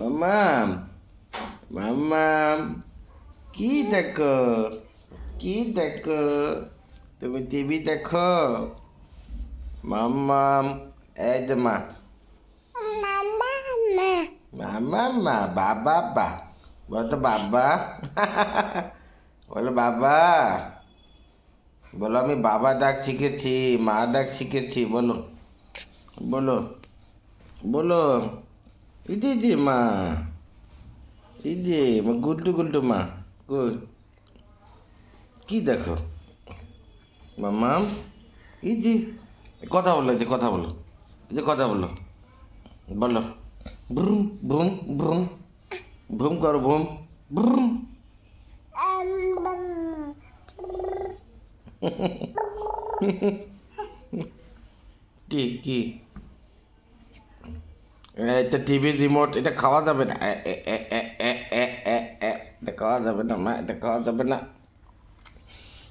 মাম্মাম মাম্মাম কি দেখো? কি দেখো? তুমি টিভি দেখো? মাম্মাম এই যে মা। মামা মা বাবা বা। বলো তো বাবা। বলো বাবা। বলো আমি বাবা ডাক শিখেছি মা ডাক শিখেছি বলো। বলো বলো। এই যে যে মা এই যে মা গুলটু গুলটু মা কি দেখো মামাম এই যে কথা বলো এই যে কথা বলো এই যে কথা বলো বলো ব্রুম ব্রুম ব্রুম ব্রুম করো ব্রুম ব্রুম কি কি এটা টিভির রিমোট এটা খাওয়া যাবে না। এটা খাওয়া যাবে না, মা, এটা খাওয়া যাবে না।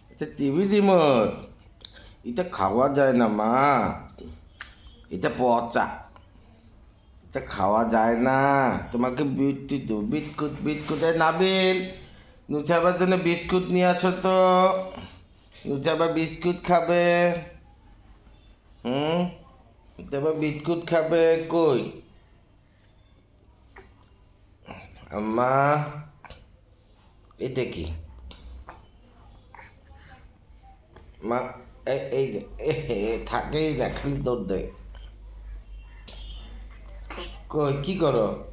এটা টিভির রিমোট এটা খাওয়া যায় না, মা। এটা পচা। এটা খাওয়া যায় না। তোমাকে বিদ্যুৎ বিস্কুট বিস্কুটে নাবিল। নুচাবার জন্য বিস্কুট নিয়ে আসো তো। নুচাবা বিস্কুট খাবে। হুম? তারপর বিস্কুট খাবে কই? আম্মা এটা কি? মা এ- এই থাকেই না খালি দৌড় দেয় কি করো?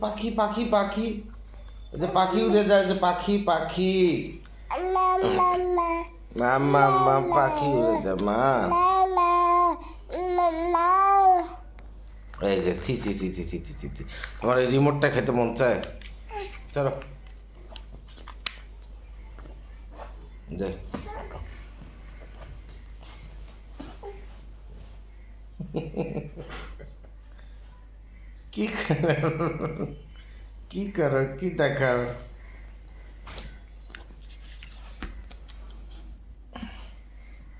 পাখি পাখি পাখি। যে পাখি উড়ে যায় যে পাখি পাখি। মা মা মা পাখি উড়ে যায় মা। এই যে সি সি সি সি সি সি সি সি তোমার এই রিমোটটা খেতে মন চায়। চলো। দে। কি কি করো, কি দেখাও?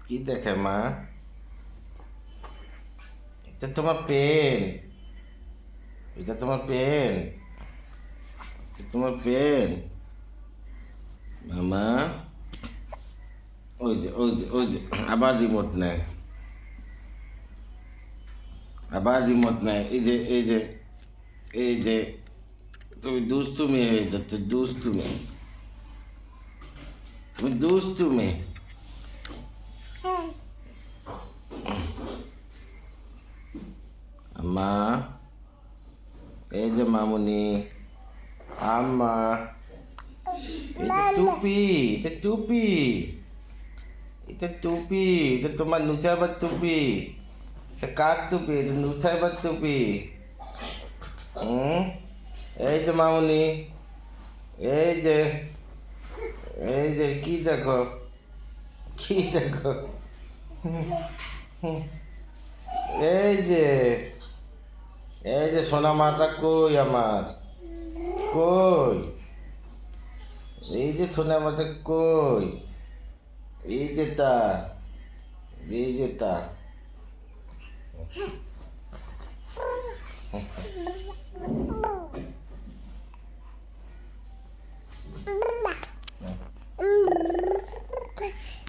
কি দেখে মা? এটা তোমার পেন এটা তোমার পেন এটা তোমার পেন মামা ওই যে ওই যে ওই যে আবার রিমোট নেয় আবার রিমোট নেয় এই যে এই যে এই যে তুমি দুষ্টুমি হয়ে যাচ্ছ দুষ্টুমি তুমি দুষ্টুমি আম্মা এই যে মামুনি আম্মা এটা টুপি এটা টুপি এটা টুপি এটা তোমার নুচাইবার টুপি এটা কার টুপি এটা নুচাইবার টুপি হুম এই যে মামুনি এই যে এই যে কি দেখো কি দেখো। এই যে এই যে সোনা মাটা কই আমার? কই? এই যে সোনা মাটা কই? এই যে তা এই যে তা।